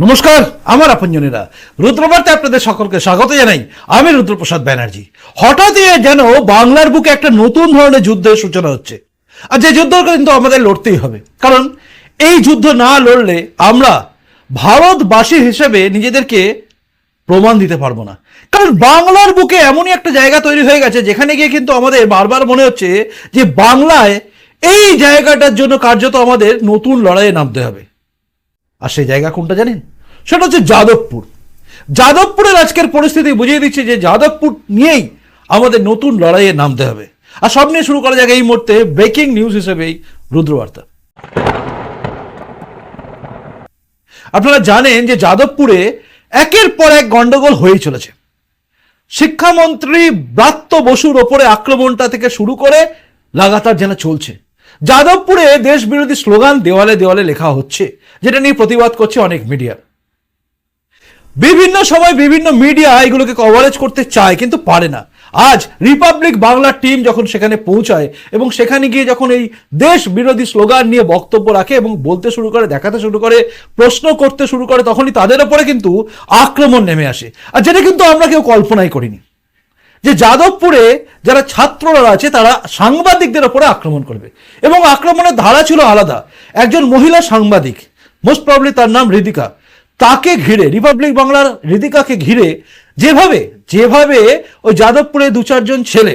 নমস্কার, আমার আপনজনেরা। রুদ্রবার্তে আপনাদের সকলকে স্বাগত জানাই। আমি রুদ্রপ্রসাদ ব্যানার্জি। হঠাৎই যেন বাংলার বুকে একটা নতুন ধরনের যুদ্ধের সূচনা হচ্ছে। আর যে যুদ্ধ কিন্তু আমাদের লড়তেই হবে। কারণ এই যুদ্ধ না লড়লে আমরা ভারতবাসী হিসেবে নিজেদেরকে প্রমাণ দিতে পারব না। কারণ বাংলার বুকে এমনই একটা জায়গা তৈরি হয়ে গেছে, যেখানে গিয়ে কিন্তু আমাদের বারবার মনে হচ্ছে যে বাংলায় এই জায়গাটার জন্য কার্যত আমাদের নতুন লড়াইয়ে নামতে হবে। আর সেই জায়গা কোনটা জানেন? সেটা হচ্ছে যাদবপুর। যাদবপুরের আজকের পরিস্থিতি বুঝিয়ে দিচ্ছে যে যাদবপুর নিয়েই আমাদের নতুন লড়াইয়ে নামতে হবে। আর সব নিয়ে শুরু করা যাক এই মুহূর্তে ব্রেকিং নিউজ হিসেবেই রুদ্রবার্তা। আপনারা জানেন যে যাদবপুরে একের পর এক গন্ডগোল হয়েই চলেছে। শিক্ষামন্ত্রী ব্রাত্য বসুর ওপরে আক্রমণটা থেকে শুরু করে লাগাতার যেন চলছে। যাদবপুরে দেশ বিরোধী স্লোগান দেওয়ালে দেওয়ালে লেখা হচ্ছে যেটা নিয়ে প্রতিবাদ করছে অনেক মিডিয়া বিভিন্ন সময় বিভিন্ন মিডিয়া এগুলোকে কভারেজ করতে চায়, কিন্তু পারে না। আজ রিপাবলিক বাংলার টিম যখন সেখানে পৌঁছায় এবং সেখানে গিয়ে যখন এই দেশ বিরোধী স্লোগান নিয়ে বক্তব্য রাখে এবং বলতে শুরু করে, দেখাতে শুরু করে, প্রশ্ন করতে শুরু করে, তখনই তাদের ওপরে কিন্তু আক্রমণ নেমে আসে। আর যেটা কিন্তু আমরা কেউ কল্পনাই করিনি। যে যাদবপুরে যারা ছাত্ররা আছে, তারা সাংবাদিকদের ওপরে আক্রমণ করবে। এবং আক্রমণের ধারা ছিল আলাদা। একজন মহিলা সাংবাদিক মোস্ট প্রবলি তার নাম হৃদিকা। তাকে ঘিরে রিপাবলিক বাংলার হৃদিকাকে ঘিরে, যেভাবে যেভাবে ওই যাদবপুরে দু চারজন ছেলে,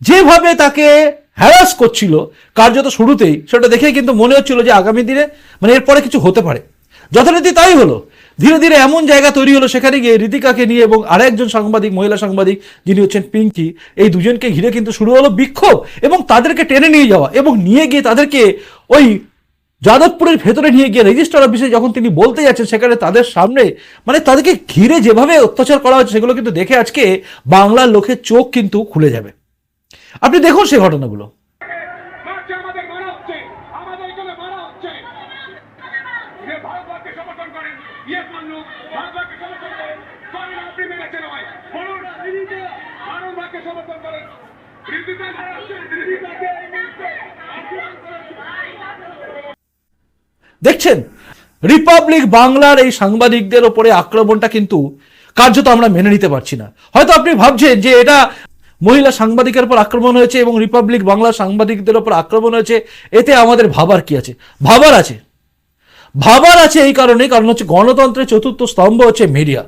যেভাবে তাকে হ্যারাস করছিল, কার্যত শুরুতেই, সেটা দেখে কিন্তু মনে হচ্ছিল যে আগামী দিনে মানে এরপরে কিছু হতে পারে। যথারীতি তাই হলো। ধীরে ধীরে এমন জায়গা তৈরি হলো, সেখানে গিয়ে ঋতিকাকে নিয়ে এবং আরেকজন সাংবাদিক, মহিলা সাংবাদিক, যিনি হচ্ছেন পিঙ্কি, এই দুজনকে ঘিরে কিন্তু শুরু হলো বিক্ষোভ এবং তাদেরকে টেনে নিয়ে যাওয়া এবং নিয়ে গিয়ে তাদেরকে ওই যাদবপুরের ভেতরে নিয়ে গিয়ে রেজিস্টার অফিসে যখন তিনি বলতে যাচ্ছেন, সেখানে তাদের সামনে মানে তাদেরকে ঘিরে যেভাবে অত্যাচার করা হচ্ছে, সেগুলো কিন্তু দেখে আজকে বাংলার লোকের চোখ কিন্তু খুলে যাবে। আপনি দেখুন সেই ঘটনাগুলো। মারছে আমাদের দেখছেন? রিপাবলিক বাংলার এই সাংবাদিকদের ওপরে আক্রমণটা কিন্তু কার্যত আমরা মেনে নিতে পারছি না। হয়তো আপনি ভাবছেন যে এটা মহিলা সাংবাদিকের উপর আক্রমণ হয়েছে এবং রিপাবলিক বাংলার সাংবাদিকদের ওপর আক্রমণ হয়েছে, এতে আমাদের ভাবার কি আছে? ভাবার আছে। ভাবার আছে এই কারণে, কারণ হচ্ছে গণতন্ত্রের চতুর্থ স্তম্ভ হচ্ছে মিডিয়া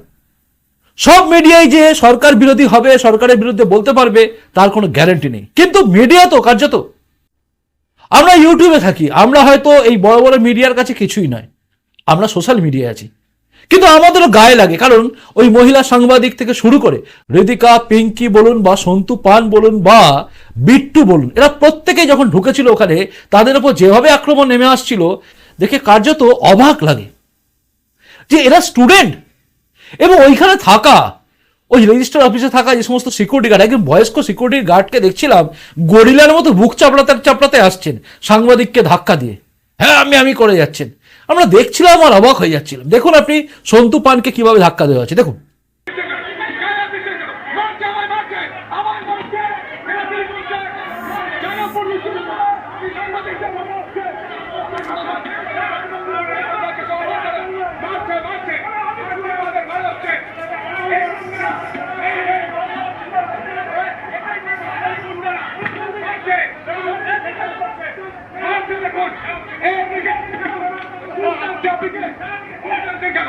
সব মিডিয়াই যে সরকার বিরোধী হবে, সরকারের বিরুদ্ধে বলতে পারবে, তার কোনো গ্যারান্টি নেই। কিন্তু মিডিয়া তো, কার্যত। আমরা ইউটিউবে থাকি, আমরা হয়তো এই বড় বড় মিডিয়ার কাছে কিছুই নয়, আমরা সোশ্যাল মিডিয়ায় আছি। কিন্তু আমাদেরও গায়ে লাগে, কারণ ওই মহিলা সাংবাদিক থেকে শুরু করে হৃদিকা পিঙ্কি বলুন বা সন্তু পান বলুন বা বিট্টু বলুন, এরা প্রত্যেকে যখন ঢুকেছিল ওখানে, তাদের উপর যেভাবে আক্রমণ নেমে আসছিল, দেখে কার্যত অবাক লাগে যে এরা স্টুডেন্ট এবং ওইখানে থাকা ওই রেজিস্টার অফিসে থাকা যে সমস্ত সিকিউরিটি গার্ড একজন বয়স্ক সিকিউরিটি গার্ডকে দেখছিলাম, গরিলার মতো বুক চাপড়াতে চাপড়াতে আসছেন, সাংবাদিককে ধাক্কা দিয়ে। হ্যাঁ আমি আমি করে যাচ্ছেন। আমরা দেখছিলাম আর অবাক হয়ে যাচ্ছিলাম। দেখুন আপনি সন্তু পানকে কীভাবে ধাক্কা দেওয়া হচ্ছে। দেখুন গায়ে দিচ্ছে কেন? মারছে আমায় মারছে আমায় মারছে এরা কি করছে কেন পুলিশ সাংবাদিকদের মারা হচ্ছে মারছে মারছে আমাদের মারা হচ্ছে মারছে দেখুন এদিকে আপনি কে? গুন্ডাদের কেন?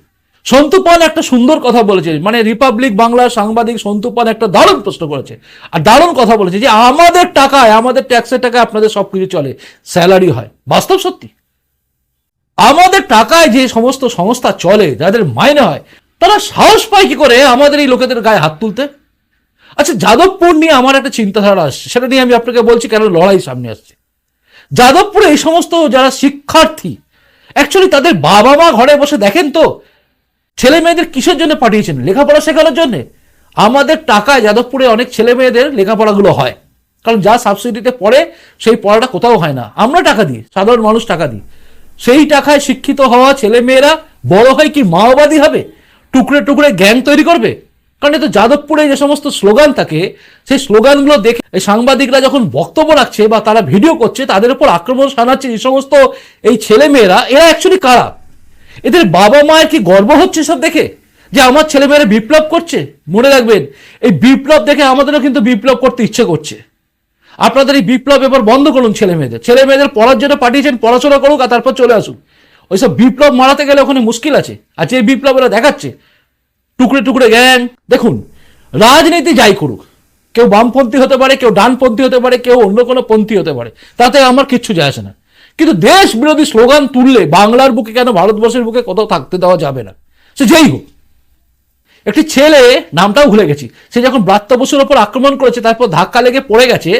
সন্তু পাল একটা সুন্দর কথা বলেছে। মানে রিপাবলিক বাংলার সাংবাদিক সন্তু পাল একটা দারুণ প্রশ্ন করেছে। আর দারুণ কথা বলেছে যে আমাদের টাকায়, আমাদের ট্যাক্সের টাকায় আপনাদের সবকিছু চলে। স্যালারি হয়। বাস্তব সত্যি। আমাদের টাকায় যে সমস্ত সংস্থা চলে, যাদের মাইনে হয়, তারা সাহস পায় কি করে আমাদের এই লোকেদের গায়ে হাত তুলতে? আচ্ছা যাদবপুর নিয়ে আমার একটা চিন্তাধারা আসছে। সেটা নিয়ে আমি আপনাকে বলছি কেন লড়াই সামনে আসছে। যাদবপুরে এই সমস্ত যারা শিক্ষার্থী অ্যাকচুয়ালি তাদের বাবা মা ঘরে বসে দেখেন তো ছেলে মেয়েদের কিসের জন্য পাঠিয়েছেন? লেখাপড়া শেখানোর জন্য? আমাদের টাকায় যাদবপুরে অনেক ছেলে মেয়েদের লেখাপড়াগুলো হয়। কারণ যা সাবসিডিতে পড়ে, সেই পড়াটা কোথাও হয় না। আমরা টাকা দিই, সাধারণ মানুষ টাকা দিই। সেই টাকায় শিক্ষিত হওয়া ছেলে মেয়েরা বড় হয় কি মাওবাদী হবে? টুকরে টুকরে গ্যাং তৈরি করবে? কারণ এ তো যাদবপুরে যে সমস্ত স্লোগান থাকে, সেই স্লোগানগুলো দেখে সাংবাদিকরা যখন বক্তব্য রাখছে বা তারা ভিডিও করছে, তাদের উপর আক্রমণ শানাচ্ছে এই সমস্ত এই ছেলে মেয়েরা, এরা অ্যাকচুয়ালি কারা? এদের বাবা মায়ের কি গর্ব হচ্ছে সব দেখে? যে আমার ছেলে মেয়েরা বিপ্লব করছে? মনে রাখবেন, এই বিপ্লব দেখে আমাদেরও কিন্তু বিপ্লব করতে ইচ্ছে করছে। আপনাদের এই বিপ্লব এবার বন্ধ করুন ছেলে মেয়েদের ছেলে মেয়েদের পড়ার জন্য পাঠিয়েছেন, পড়াশোনা করুক আর তারপর চলে আসুন। ওইসব বিপ্লব মারাতে গেলে ওখানে মুশকিল আছে। আর যে বিপ্লব এরা দেখাচ্ছে। টুকরে টুকরে গ্যাং। দেখুন, রাজনীতি যাই করুক। কেউ বামপন্থী হতে পারে, কেউ ডানপন্থী হতে পারে, কেউ অন্য কোনো পন্থী হতে পারে। তাতে আমার কিচ্ছু যায় আসে না। কিন্তু দেশ বিরোধী স্লোগান তুললে বাংলার বুকে কেন ভারতবর্ষের বুকে কোথাও থাকতে দেওয়া যাবে না? সে যেই হোক। একটি ছেলে, নামটাও ভুলে গেছি, সে যখন ব্রাত্য বসুর ওপর আক্রমণ করেছে, তারপর ধাক্কা লেগে পড়ে গেছে,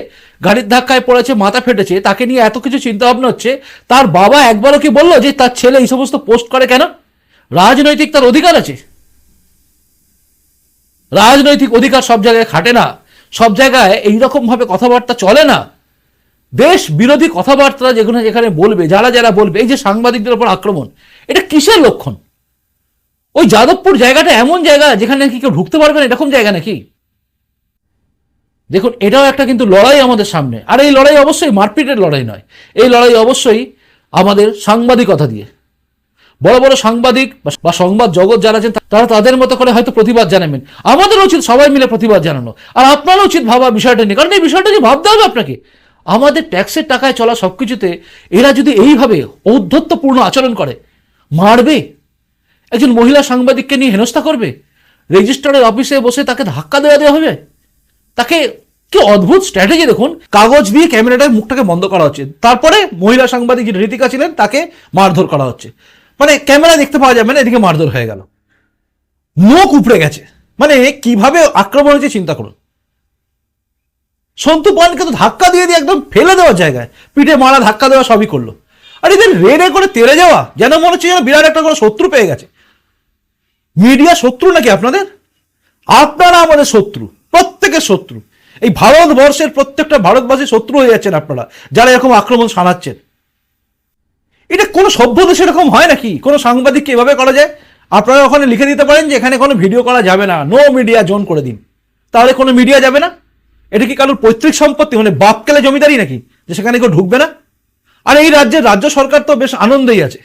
গাড়ির ধাক্কায় পড়েছে, মাথা ফেটেছে, তাকে নিয়ে এত কিছু চিন্তা ভাবনা হচ্ছে, তার বাবা একবারও কি বলল যে তার ছেলে এই সমস্ত পোস্ট করে কেন? রাজনৈতিক তার অধিকার আছে। রাজনৈতিক অধিকার সব জায়গায় খাটে না। সব জায়গায় এইরকম ভাবে কথাবার্তা চলে না। দেশ বিরোধী কথাবার্তা যেখানে যেখানে বলবে, যারা যারা বলবে, এই যে সাংবাদিকদের উপর আক্রমণ, এটা কিসের লক্ষণ? ওই যাদবপুর জায়গাটা এমন জায়গা যেখানে নাকি কেউ ঢুকতে পারবে না, এরকম জায়গা নাকি? দেখুন, এটাও একটা কিন্তু লড়াই আমাদের সামনে। আর এই লড়াই অবশ্যই মারপিটের লড়াই নয়। এই লড়াই অবশ্যই আমাদের সাংবাদিকতা দিয়ে। বড় বড় সাংবাদিক বা- বা সংবাদ জগৎ যারা আছেন, তারা তাদের মতো করে হয়তো প্রতিবাদ জানাবেন। আমাদের উচিত সবাই মিলে প্রতিবাদ জানানো। আর আপনারও উচিত ভাবা বিষয়টা নিয়ে। কারণ এই বিষয়টা নিয়ে ভাবতে হবে আপনাকে। আমাদের ট্যাক্সের টাকায় চলা সব কিছুতে এরা যদি এইভাবে ঔদ্ধত্যপূর্ণ আচরণ করে, মারবে? একজন মহিলা সাংবাদিককে নিয়ে হেনস্থা করবে? রেজিস্ট্রারের অফিসে বসে তাকে ধাক্কা দেওয়া দেওয়া হবে? তাকে কি অদ্ভুত স্ট্র্যাটেজি দেখুন। কাগজ দিয়ে ক্যামেরাটার মুখটাকে বন্ধ করা হচ্ছে। তারপরে মহিলা সাংবাদিক যে ঋতিকা ছিলেন, তাকে মারধর করা হচ্ছে। মানে ক্যামেরা দেখতে পাওয়া যাবে না, এদিকে মারধর হয়ে গেল। মুখ উপড়ে গেছে। মানে কীভাবে আক্রমণ হয়েছে চিন্তা করুন। সন্তু পানকে তো ধাক্কা দিয়ে দিয়ে একদম ফেলে দেওয়ার জায়গায়। পিঠে মারা ধাক্কা দেওয়া সবই করল। আর এদের রেড়ে করে তেড়ে যাওয়া, যেন মনে হচ্ছে যেন বিরাট একটা কোনো শত্রু পেয়ে গেছে। মিডিয়া শত্রু নাকি আপনাদের? আপনারা আমাদের শত্রু, প্রত্যেকের শত্রু। এই ভারতবর্ষের প্রত্যেকটা ভারতবাসীর শত্রু হয়ে যাচ্ছেন আপনারা, যারা এরকম আক্রমণ শানাচ্ছেন। এটা কোনো সভ্য দেশে এরকম হয় নাকি? কোনো সাংবাদিককে এভাবে করা যায়? আপনারা ওখানে লিখে দিতে পারেন যে এখানে কোনো ভিডিও করা যাবে না। নো মিডিয়া জোন করে দিন। তাহলে কোনো মিডিয়া যাবে না? এটা কি কারোর পৈতৃক সম্পত্তি? মানে বাপ কেলে জমিদারি নাকি? যে সেখানে কেউ ঢুকবে না? আর এই রাজ্যের রাজ্য সরকার তো বেশ আনন্দেই আছে।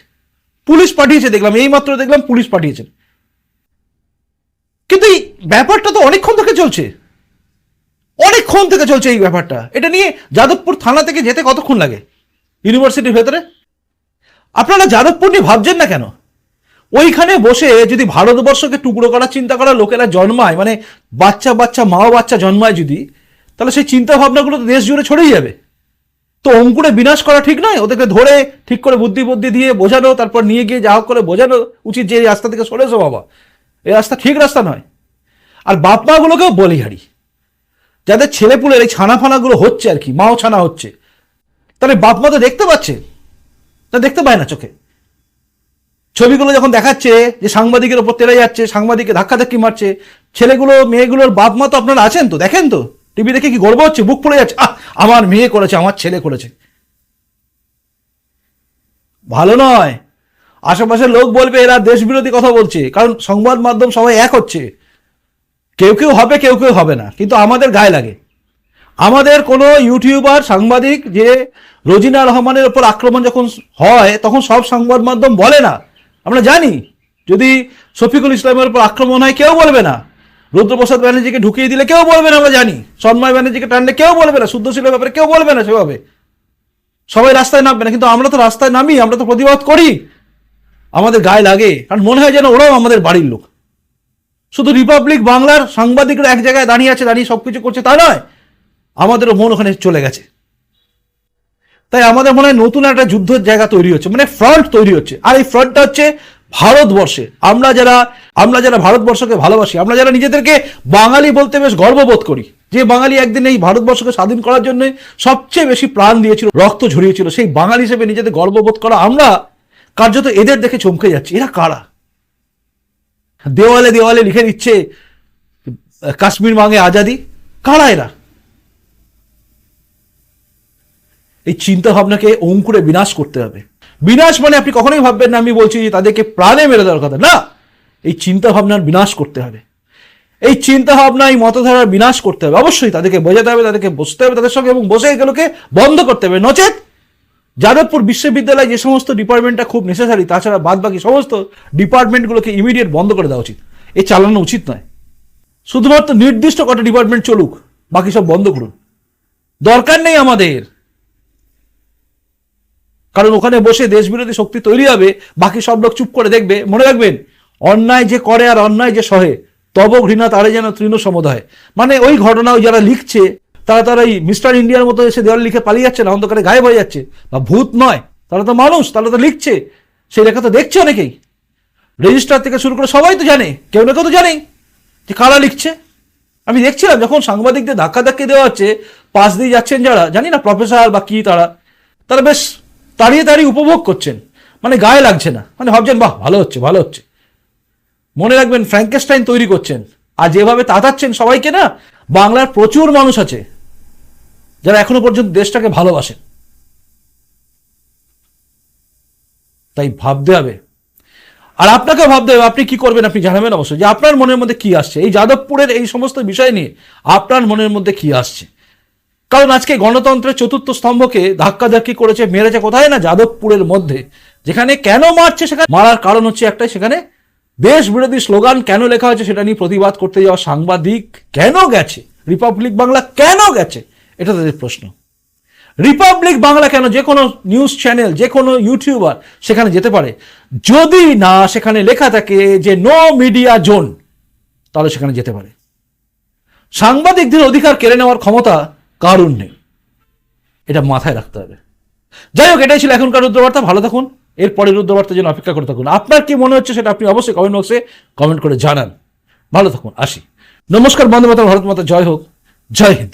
পুলিশ পাঠিয়েছে, দেখলাম এই মাত্র দেখলাম পুলিশ পাঠিয়েছেন। কিন্তু এই ব্যাপারটা তো অনেকক্ষণ থেকে চলছে। অনেকক্ষণ থেকে চলছে এই ব্যাপারটা। এটা নিয়ে যাদবপুর থানা থেকে যেতে কতক্ষণ লাগে? ইউনিভার্সিটির ভেতরে? আপনারা যাদবপুর নিয়ে ভাবছেন না কেন? ওইখানে বসে যদি ভারতবর্ষকে টুকরো করার চিন্তা করা লোকেরা জন্মায় মানে বাচ্চা বাচ্চা মাও বাচ্চা জন্মায় যদি তাহলে সেই চিন্তা ভাবনাগুলো তো দেশ জুড়ে ছড়িয়ে যাবে। তো অঙ্কুরে বিনাশ করা ঠিক নয়, ওদেরকে ধরে ঠিক করে বুদ্ধি বুদ্ধি দিয়ে বোঝানো, তারপর নিয়ে গিয়ে যা হোক করে বোঝানো উচিত যে এই রাস্তা থেকে সরেছো বাবা। এই রাস্তা ঠিক রাস্তা নয়। আর বাপ মাগুলোকেও বলিহারি যাদের ছেলেপুলের এই ছানা ফানাগুলো হচ্ছে আর কি, মাও ছানা হচ্ছে, তাহলে বাপ মা তো দেখতে পাচ্ছে, তা দেখতে পায় না চোখে। ছবিগুলো যখন দেখাচ্ছে যে সাংবাদিকের ওপর তেড়ে যাচ্ছে, সাংবাদিককে ধাক্কাধাক্কি মারছে, ছেলেগুলো, মেয়েগুলোর বাপ মা তো আপনারা আছেন তো, দেখেন তো? টিভি দেখে কি গর্ব হচ্ছে? বুক পড়ে যাচ্ছে। আহ, আমার মেয়ে করেছে, আমার ছেলে করেছে। ভালো নয়। আশেপাশের লোক বলবে, এরা দেশ বিরোধী কথা বলছে। কারণ সংবাদ মাধ্যম সবাই এক হচ্ছে। কেউ কেউ হবে, কেউ কেউ হবে না। কিন্তু আমাদের গায়ে লাগে। আমাদের কোনো ইউটিউবার, সাংবাদিক যে রোজিনা রহমানের ওপর আক্রমণ যখন হয়, তখন সব সংবাদ মাধ্যম বলে না। আমরা জানি। যদি শফিকুল ইসলামের উপর আক্রমণ হয়, কেউ বলবে না। রুদ্রপ্রসাদ ব্যানার্জিকে ঢুকিয়ে দিলে কেউ বলবে না, আমরা জানি। সন্ময় ব্যানার্জিকে টানলে কেউ বলবে না শুদ্ধশীলের ব্যাপারে কেউ বলবে না সেভাবে। সবাই রাস্তায় নামবে না, কিন্তু আমরা তো রাস্তায় নামি, আমরা তো প্রতিবাদ করি। আমাদের গায়ে লাগে, কারণ মনে হয় যেন ওরাও আমাদের বাড়ির লোক। শুধু রিপাবলিক বাংলার সাংবাদিকরা এক জায়গায় দাঁড়িয়ে আছে, দাঁড়িয়ে সবকিছু করছে তা নয়, আমাদেরও মন ওখানে চলে গেছে। তাই আমাদের মনে হয় নতুন একটা যুদ্ধের জায়গা তৈরি হচ্ছে মানে ফ্রন্ট তৈরি হচ্ছে। আর এই ফ্রন্টটা হচ্ছে ভারতবর্ষে, আমরা যারা আমরা যারা ভারতবর্ষকে ভালোবাসি, আমরা যারা নিজেদেরকে বাঙালি বলতে বেশ গর্ববোধ করি, যে বাঙালি একদিন এই ভারতবর্ষকে স্বাধীন করার জন্য সবচেয়ে বেশি প্রাণ দিয়েছিল, রক্ত ঝরিয়েছিল, সেই বাঙালি হিসেবে নিজেদের গর্ববোধ করা আমরা কার্যত এদের দেখে চমকে যাচ্ছি। এরা কারা? দেওয়ালে দেওয়ালে লিখে দিচ্ছে কাশ্মীর মাঙে আজাদি। কারা এরা? এই চিন্তা ভাবনাকে অঙ্কুরে বিনাশ করতে হবে। বিনাশ মানে আপনি কখনোই ভাববেন না, আমি বলছি যে তাদেরকে প্রাণে মেরে দেওয়ার কথা। না, এই চিন্তা ভাবনার বিনাশ করতে হবে। এই চিন্তা ভাবনা এই মতধারার বিনাশ করতে হবে। অবশ্যই তাদেরকে বোঝাতে হবে, তাদেরকে বসতে হবে তাদের সঙ্গে এবং বসে এগুলোকে বন্ধ করতে হবে। নচেত যাদবপুর বিশ্ববিদ্যালয়ে যে সমস্ত ডিপার্টমেন্টটা খুব নেসেসারি তাছাড়া বাদ বাকি সমস্ত ডিপার্টমেন্টগুলোকে ইমিডিয়েট বন্ধ করে দেওয়া উচিত। এ চালানো উচিত নয়। শুধুমাত্র নির্দিষ্ট কটা ডিপার্টমেন্ট চলুক, বাকি সব বন্ধ করুন। দরকার নেই আমাদের। কারণ ওখানে বসে দেশবিরোধী শক্তি তৈরি হবে, বাকি সব লোক চুপ করে দেখবে। মনে রাখবেন, অন্যায় যে করে আর অন্যায় যে সহে, তব ঘৃণা তারে যেন তৃণ সমুদায়। মানে ওই ঘটনা ওই যারা লিখছে, তারা তারা এই মিস্টার ইন্ডিয়ার মতো এসে দেওয়াল লিখে পালিয়ে যাচ্ছে না, অন্ধকারে গায়েব হয়ে যাচ্ছে। বা ভূত নয়, তারা তো মানুষ, তারা তো লিখছে। সেই লেখা তো দেখছে অনেকেই। রেজিস্ট্রার থেকে শুরু করে সবাই তো জানে, কেউ না কেউ তো জানেই যে কারা লিখছে। আমি দেখছিলাম যখন সাংবাদিকদের ধাক্কা ধাক্কি দেওয়া হচ্ছে, পাশ দিয়ে যাচ্ছেন যারা, জানি না প্রফেসর বা কি তারা তারা বেশ দাঁড়িয়ে তাড়িয়ে উপভোগ করছেন। মানে গায়ে লাগছে না। মানে ভাবছেন, বাহ, ভালো হচ্ছে ভালো হচ্ছে। মনে রাখবেন ফ্র্যাঙ্কেস্টাইন তৈরি করছেন। আর যেভাবে তাতাচ্ছেন সবাইকে না, বাংলার প্রচুর মানুষ আছে, যারা এখনও পর্যন্ত দেশটাকে ভালোবাসেন। তাই ভাবতে হবে। আর আপনাকে ভাবতে হবে, আপনি কি করবেন আপনি জানাবেন অবশ্যই যে আপনার মনের মধ্যে কি আসছে? এই যাদবপুরের এই সমস্ত বিষয় নিয়ে আপনার মনের মধ্যে কি আসছে? কারণ আজকে গণতন্ত্রের চতুর্থ স্তম্ভকে ধাক্কাধাক্কি করেছে, মেরেছে কোথায় না? যাদবপুরের মধ্যে। যেখানে কেন মারছে সেখানে মারার কারণ হচ্ছে একটাই, সেখানে দেশ বিরোধী স্লোগান কেন লেখা হয়েছে সেটা নিয়ে প্রতিবাদ করতে যাওয়া সাংবাদিক কেন গেছে? রিপাবলিক বাংলা কেন গেছে? এটা তাদের প্রশ্ন। রিপাবলিক বাংলা কেন? যে কোনো নিউজ চ্যানেল, যে কোনো ইউটিউবার সেখানে যেতে পারে। যদি না সেখানে লেখা থাকে যে নো মিডিয়া জোন তাহলে সেখানে যেতে পারে। সাংবাদিকদের অধিকার কেড়ে নেওয়ার ক্ষমতা কারুর নেই। এটা মাথায় রাখতে হবে। যাই হোক, এটাই ছিল এখনকার রুদ্রবার্তা। ভালো থাকুন। এরপরে পরের যেন অপেক্ষা করে থাকুন। আপনার কি মনে হচ্ছে সেটা আপনি অবশ্যই কমেন্ট বক্সে কমেন্ট করে জানান। ভালো থাকুন, আসি। নমস্কার বন্ধু মাতা ভারত মাতা জয় হোক। জয় হিন্দ।